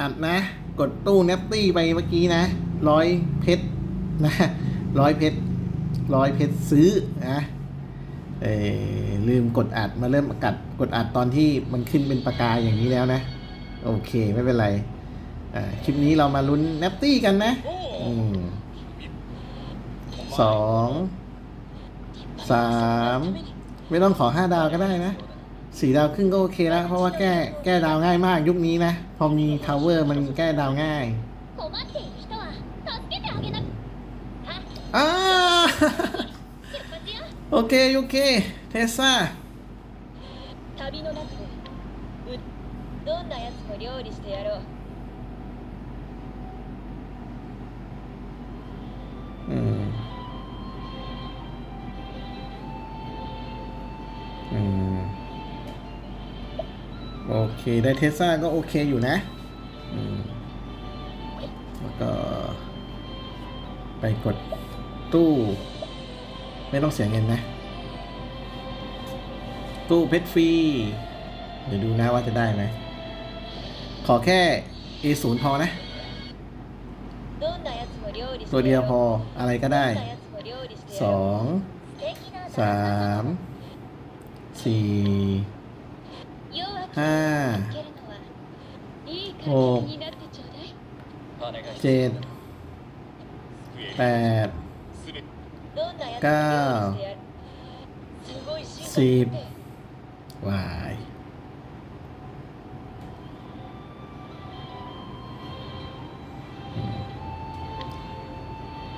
อัดนะ กดตู้เนปตี้ไปเมื่อกี้นะร้อยเพชรนะร้อยเพชรร้อยเพชรซื้อนะเออลืมกดอัดมาเริ่มกัดกดอัดตอนที่มันขึ้นเป็นประกายอย่างนี้แล้วนะ โอเคไม่เป็นไรอ่าคลิปนี้เรามาลุ้นเนปตี้กันนะอืมสองสามไม่ต้องขอห้าดาวก็ได้นะ สี่ดาวครึ่งก็โอเคแล้ว เพราะว่าแก้แก้ดาวง่ายมากยุคนี้นะ พอมีทาวเวอร์มันแก้ดาวง่าย 困っている人は助けてあげなさあ อ่า 出発よ โอเค โอเค เทสซา 旅の中でうどんなやつも料理してやろう เคได้เทสซาก็โอเคอยู่นะแล้วก็ ไปกดตู้ ไม่ต้องเสียเงินนะ ตู้เพชรฟรี เดี๋ยวดูนะว่าจะได้ไหม ขอแค่ A0 พอนะ ตัวเดียวพออะไรก็ได้สองสามสี่ ห้าหกเจ็ดแปดเก้าสิบวาย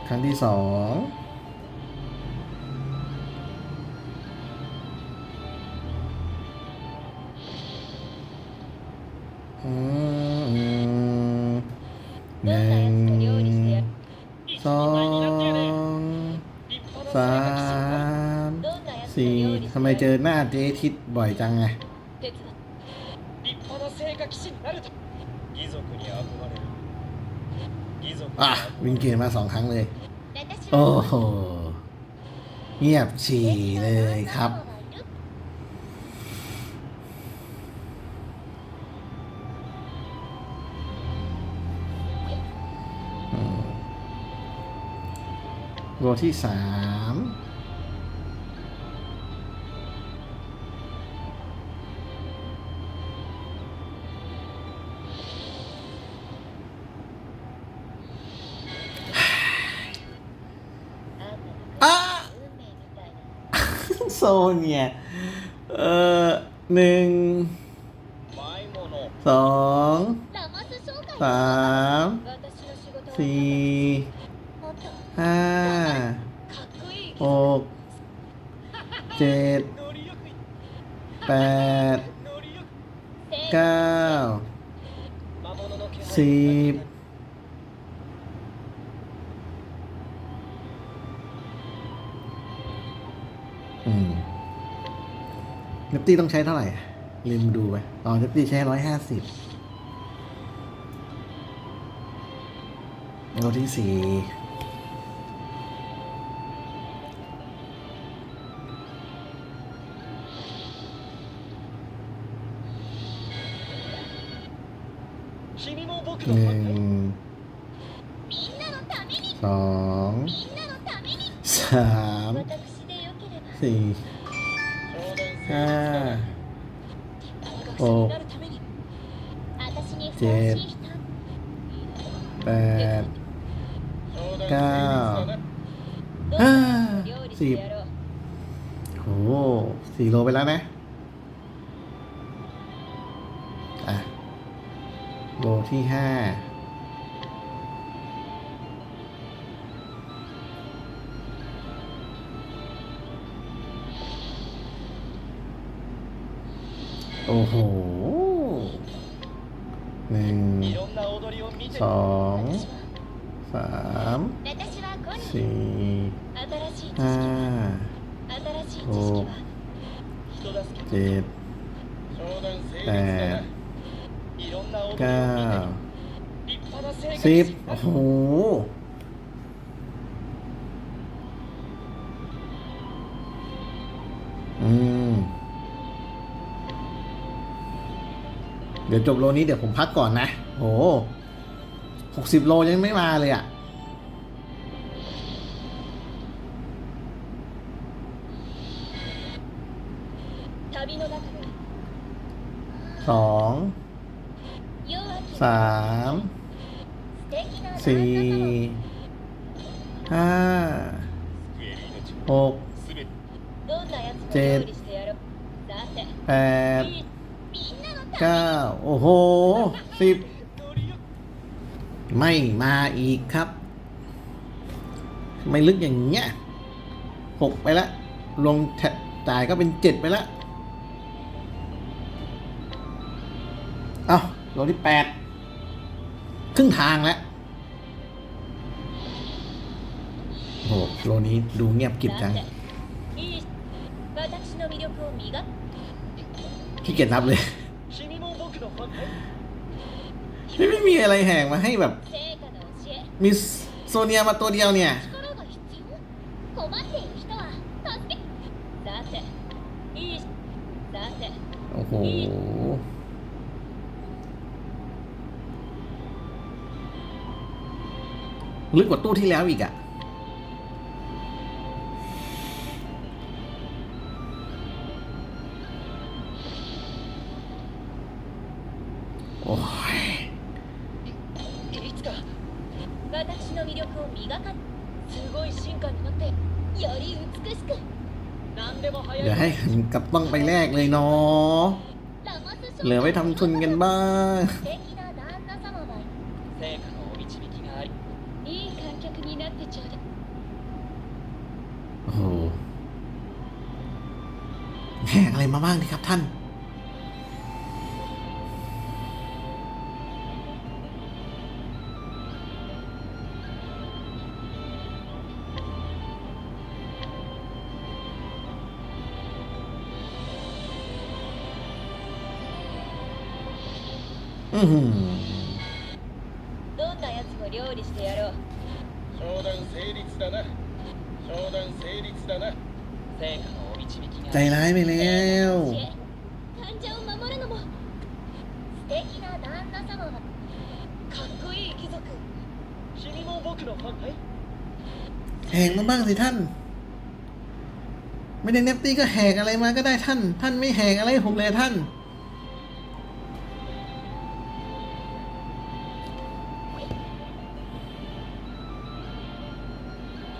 ครั้งที่สอง เจอหน้าเจ๊ทิศบ่อยจังไง 手伝っ立派な聖火騎士になると義族に憧れる義族に อ่ะ 憧 วิ れ น る เกตมาสองครั้งเลย 私 โอ้ は โห เงียบฉี่เลยครับ อืมโรที่สาม โซนเนี่ยเอ่อหนึ่งสองสามสี่ห้าหกเจ็ดแปดเก้าสิบ นปตี้ต้องใช้เท่าไหร่ลืมดูไปอ๋อเนปตี้ใช้ร้อยห้าสิบโลที่สี่ เจ็ดแปดเก้าห้าสิบโอ้สี่โลไปแล้วนะ อะ โลที่ห้าโอ้โห สองสามสี่ห้าหกเจ็ดแปดเก้าสิบโอ้โหอืมเดี๋ยวจบโลนี้เดี๋ยวผมพักก่อนนะ โอ้ หกสิบโลยังไม่มาเลยอะ่ะ สองสามสี่ห้าหกเจ็ดแปดเก้าโอ้โหสิบ ไม่มาอีกครับ ไม่ลึกอย่างเงี้ยหกไปละ ลงจ่ายก็เป็นเจ็ดไปละ เอาลงที่แปดครึ่งทางแล้วโอ้โลนี้ดูเงียบกิบจังขี้เกียจนับเลย ไม่ไม่มีอะไรแหงมาให้แบบ มีโซเนียมาตัวเดียวเนี่ย โอ้โห ลึกกว่าตู้ที่แล้วอีกอะ ทำทุนกันบ้างโอ้โหแหกอะไรมาบ้างดีครับท่าน อือหือ どんなやつも料理してやろう商談成立だな商談成立だな成果のお導き ใจ があり ร้ายไปแล้ว 教え患者を守るのも素敵な旦那様がかっこいい貴族君も僕のファンかい แหกมาบ้างสิท่าน ไม่ได้เนปตี้ก็แหกอะไรมาก็ได้ท่าน ท่านไม่แหกอะไรให้ผมเลยท่าน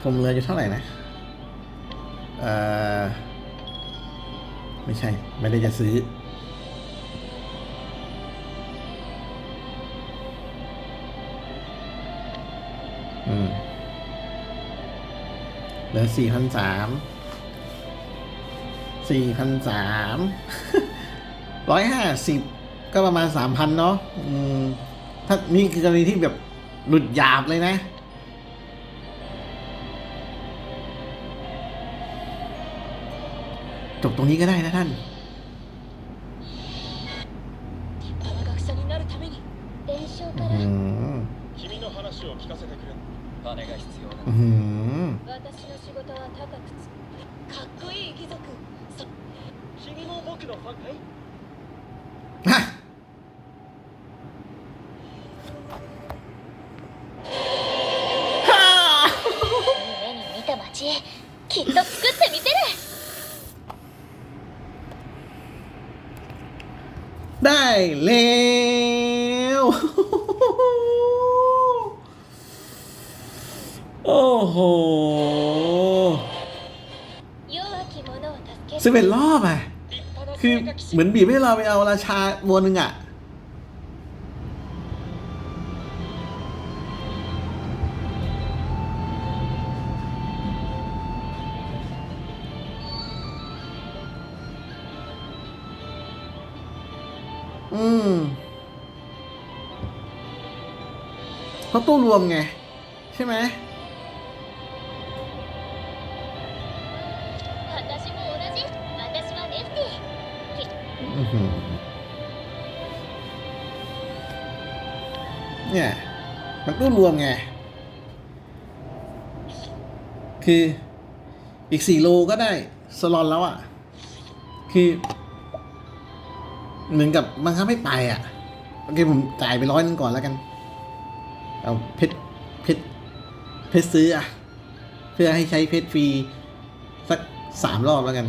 ผมเหลืออยู่เท่าไหร่นะเอ่อไม่ใช่ ไม่ได้จะซื้อ อืมเหลือสี่พันสามสี่พันสามร้อยห้าสิบก็ประมาณสามพันเนาะ อืม ถ้านี่คือกรณีที่แบบหลุดหยาบเลยนะ จบตรงนี้ก็ได้นะท่าน 立派な学者になるために伝承か อื らม 君の話を聞かせてくれ金が必要だ อืม 私の仕事は高くつかっこいい貴族そ君も僕のファンかい แล้วโอ้โหสิบเอ็ดรอบอะ คือเหมือนบีบให้เราไปเอาราชาตัวหนึ่งอะ ตู้รวมไง ใช่ไหมเนี่ย มันตู้รวมไง คืออีกสี่โลก็ได้สลอนแล้วอะ่ะ คือเหมือนกับมังคับให้ไปอะ่ะโอเคผมจ่ายไปร้อยนึงก่อนแล้วกัน เอาเพชรเพชรเพชรซื้ออะเพื่อให้ใช้เพชรฟรีสักสามรอบแล้วกัน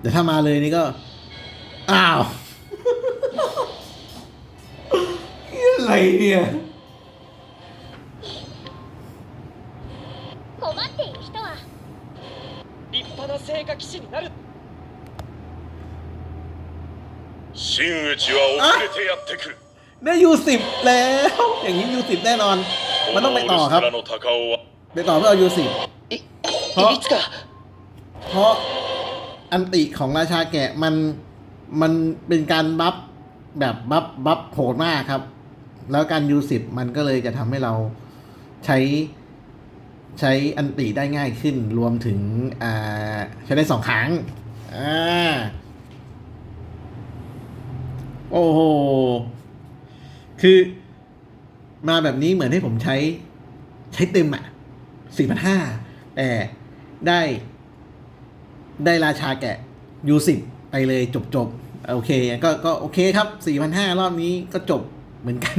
เดี๋ยวถ้ามาเลยนี่ก็ อ้าว อะไรเนี่ย 困っている人は立派な聖火騎士になる真打ちは遅れてやってくる ได้ยูสิบแล้ว อย่างนี้ยูสิบแน่นอน มันต้องไปต่อครับ ไปต่อเพื่อเอายูสิบเพราะเพราะอันติของราชาแกะมันมันเป็นการบัฟแบบบัฟบัฟโหดมากครับ แล้วการยูสิบมันก็เลยจะทำให้เราใช้ใช้อันติได้ง่ายขึ้นรวมถึงอ่าใช้ได้สองครั้งอ่าโอ้โห คือมาแบบนี้เหมือนให้ผมใช้ใช้เต็มอะสี่พันห้าแต่ได้ ได้ราชาแกะยูสิบไปเลยจบจบๆโอเค ก็ก็โอเคครับสี่พันห้ารอบนี้ก็จบเหมือนกัน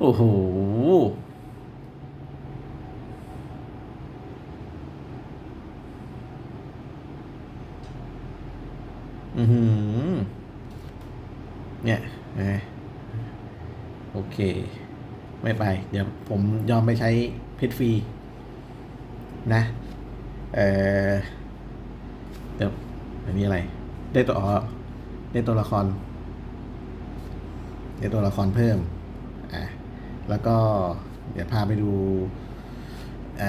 โอ้โหอือหือ เนี่ยเห็นไหมโอ เค ไม่ไป เดี๋ยวผมยอมไปใช้เพชรฟรี นะ เออเดี๋ยวอันนี้อะไร ได้ตัวอ๋อได้ตัวละคร ได้ตัวละครเพิ่ม อะ แล้วก็เดี๋ยวพาไปดูอ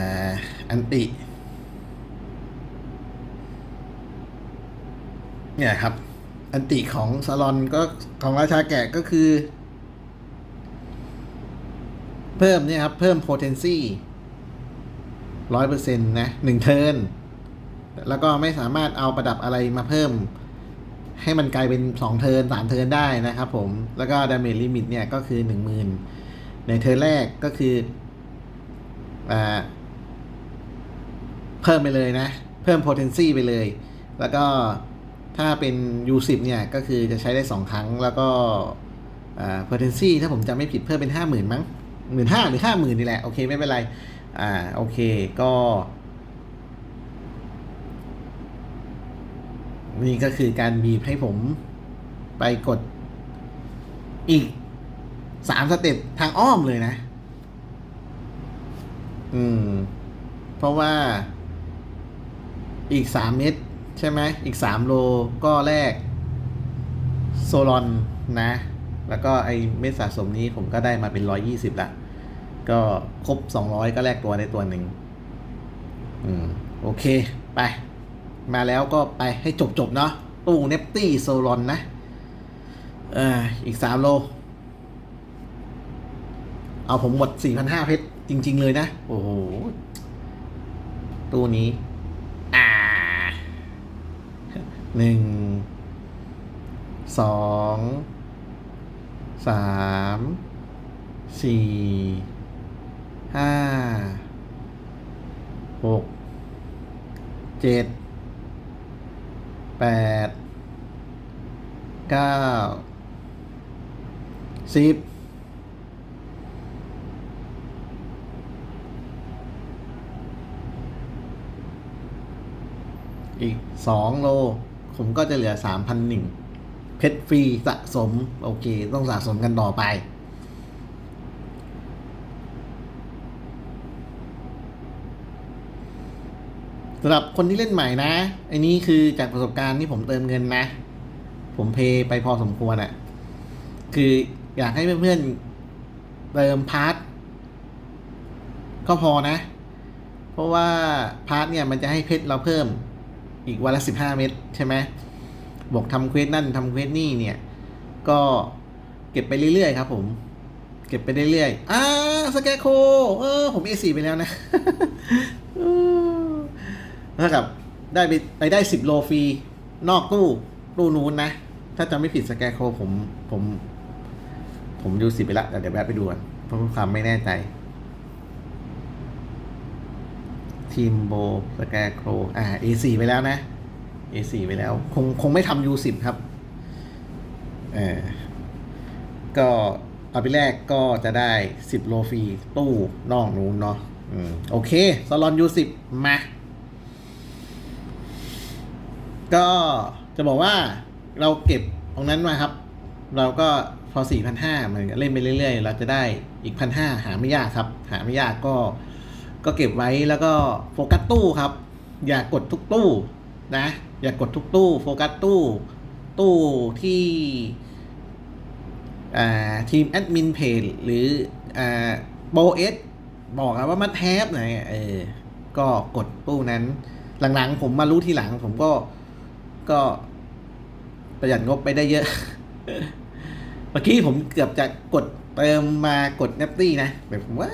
อันติ เนี่ยครับ อันติของซาลอนก็ของราชาแกะก็คือ เพิ่มเนี่ยครับ เพิ่ม potency ร้อยเปอร์เซ็นต์นะหนึ่งเทิร์นแล้วก็ไม่สามารถเอาประดับอะไรมาเพิ่ม ให้มันกลายเป็นสองเทิร์นสามเทิร์นได้นะครับผม แล้วก็ดาเมจลิมิตเนี่ยก็คือหนึ่งหมื่นในเทิร์นแรกก็คืออ่าเพิ่มไปเลยนะ เพิ่ม potency ไปเลย แล้วก็ถ้าเป็น U10 เนี่ย ก็คือจะใช้ได้สองครั้ง แล้วก็ potency ถ้าผมจำไม่ผิดเพิ่มเป็นห้าหมื่นมั้ง หมื่นห้าหรือห้าหมื่นนี่แหละ โอเค ไม่เป็นไร อ่า โอเค ก็ นี่ก็คือการบีบให้ผมไปกดอีกสามสเต็ปทางอ้อมเลยนะ อืม เพราะว่าอีกสามเม็ดใช่ไหม อีกสามโลก็แลกโซลอนนะ แล้วก็ไอเม็ดสะสมนี้ผมก็ได้มาเป็นร้อยยี่สิบละ ก็ครบสองร้อยก็แลกตัวได้ตัวหนึ่งอืม โอเค ไป มาแล้วก็ไปให้จบจบๆเนาะตู้เนปตี้โซลอนนะเอ่าอีกสามโล เอาผมหมดสี่พันห้าเพชร จริง ๆ เลยนะ โอ้โห ตู้นี้ อ่าหนึ่งสอง สามสี่ห้าหกเจ็ดแปดเก้าสิบอีกสองโล ผมก็จะเหลือสามพันหนึ่ง เพชรฟรีสะสม โอเค ต้องสะสมกันต่อไป สำหรับคนที่เล่นใหม่นะไอ้นี้คือจากประสบการณ์ที่ผมเติมเงินนะ ผมเพย์ไปพอสมควรอะ่ะ คืออยากให้เพื่อนๆเติมพาร์ทก็พอนะ เพราะว่าพาร์ทเนี่ยมันจะให้เพชรเราเพิ่มอีกวันละสิบห้าเม็ดใช่ไหม บอกทำเควสนั่นทำเควสนี่เนี่ย ก็เก็บไปเรื่อยๆครับผม เก็บไปเรื่อยๆอ่าสแกโค เออ ผมเอสีไปแล้วนะอืมเท่ากับ ได้ไปไปได้สิบโลฟรี นอกตู้ตู้นู้นนะ ถ้าจำไม่ผิดสแกโคผมผม ผมดูสิบไปละแต่เดี๋ยวแวะไปดูก่อนเพราะความไม่แน่ใจ ทีมโบสแกโครอ่า A4 ไปแล้วนะ A4 ไปแล้ว คงคงไม่ทำ U10 ครับเออก็เอาไปแรกก็จะได้ 10 โลฟรีตู้นอกนู้นเนาะอืมโอเคสลอนยูสิบมา ก็จะบอกว่าเราเก็บตรงนั้นมาครับ เราก็พอ 4,500มันเล่นไปเรื่อยๆ เราจะได้อีก 1,500 หาไม่ยากครับ หาไม่ยากก็ก็เก็บไว้แล้วก็โฟกัสตู้ครับ อย่ากกดทุกตู้นะ อย่ากกดทุกตู้โฟกัสตู้ตู้ที่ทีมแอดมินเพจหรือโบเอสบอกอะว่ามันแทบไหนเออก็กดตู้นั้น หลังๆ ผมมารู้ทีหลัง ผมก็ก็ประหยัดงบไปได้เยอะ เมื่อกี้ผมเกือบจะกดเติมมากดเนปตี้นะแบบผมว่า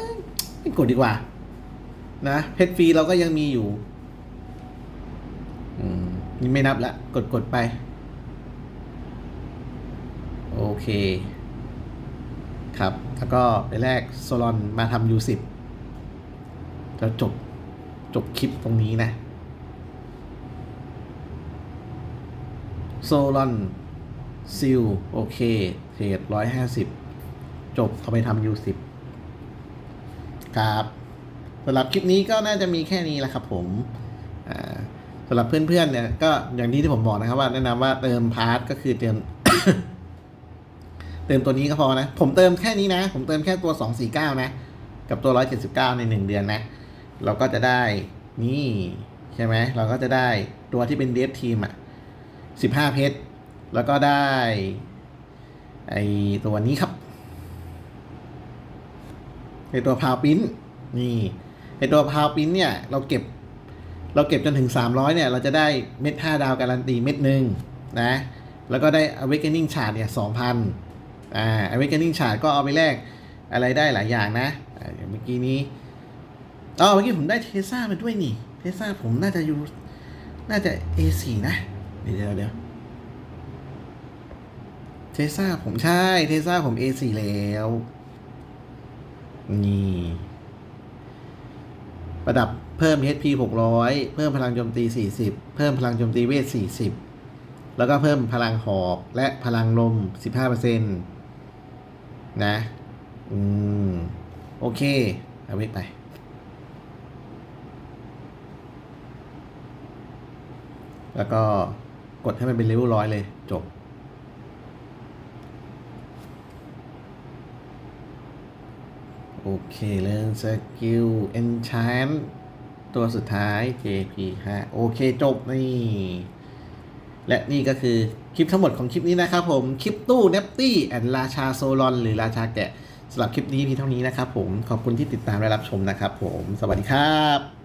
ไม่กดดีกว่า นะเพชรฟรีเราก็ยังมีอยู่ นี่ไม่นับละ กดกดไป โอเค ครับ แล้วก็ไปแรกโซลอนมาทำยูสิบแล้วจบ จบคลิปตรงนี้นะ โซลอนซิลโอเคเทรดร้อยห้าสิบจบเอาไปทำยูสิบครับสำหรับคลิปนี้ก็น่าจะมีแค่นี้แหละครับผมำหรับเพื่อนๆเนี่ยก็อย่างที่ที่ผมบอกนะครับว่าแนะนำว่าเติมพาร์ทก็คือเติมเติมตัวนี้ก็พอนะ ผมเติมแค่นี้นะ ผมเติมแค่ตัว 249 นะ กับตัว 179 ใน 1 เดือนนะ เราก็จะได้นี่ใช่ไหมเราก็จะได้ตัวที่เป็นเดฟทีมอะ 15 เพชร แล้วก็ได้ไอตัวนี้ครับไอตัวพาวปิ้นนี่ไอตัวพาวปิ้นเนี่ย เราเก็บ เราเก็บจนถึง 300เนี่ยเราจะได้เม็ด5ดาวการันตีเม็ดหนึ่งนะแล้วก็ได้ Awakening Chart เนี่ย2,000อ่า Awakening Chart ก็เอาไปแลกอะไรได้หลายอย่างนะอ่าอย่างเมื่อกี้นี้อ๋อเมื่อกี้ผมได้เทซ่ามาด้วยนี่เทซ่าผมน่าจะอยู่น่าจะ A4 นะเดี๋ยวเดี๋ยวเทซ่าผมใช่เทซ่าผม A4 แล้ว นี่ ประดับ เพิ่ม HP 600 เพิ่มพลังโจมตี 40 เพิ่มพลังโจมตีเวท 40 แล้วก็เพิ่มพลังหอกและพลังลม 15%นะ อืม โอเค เอาไว้ไป แล้วก็กดให้มันเป็นเลเวลร้อยเลย จบ โอเค เรื่องสกิล enchant ตัวสุดท้าย JP 5โอเคจบนี่และนี่ก็คือคลิปทั้งหมดของคลิปนี้นะครับผม คลิปตู้เนปตี้แอนราชาโซลอนหรือราชาแกะสำหรับคลิปนี้เพียงเท่านี้นะครับผม ขอบคุณที่ติดตามและรับชมนะครับผม สวัสดีครับ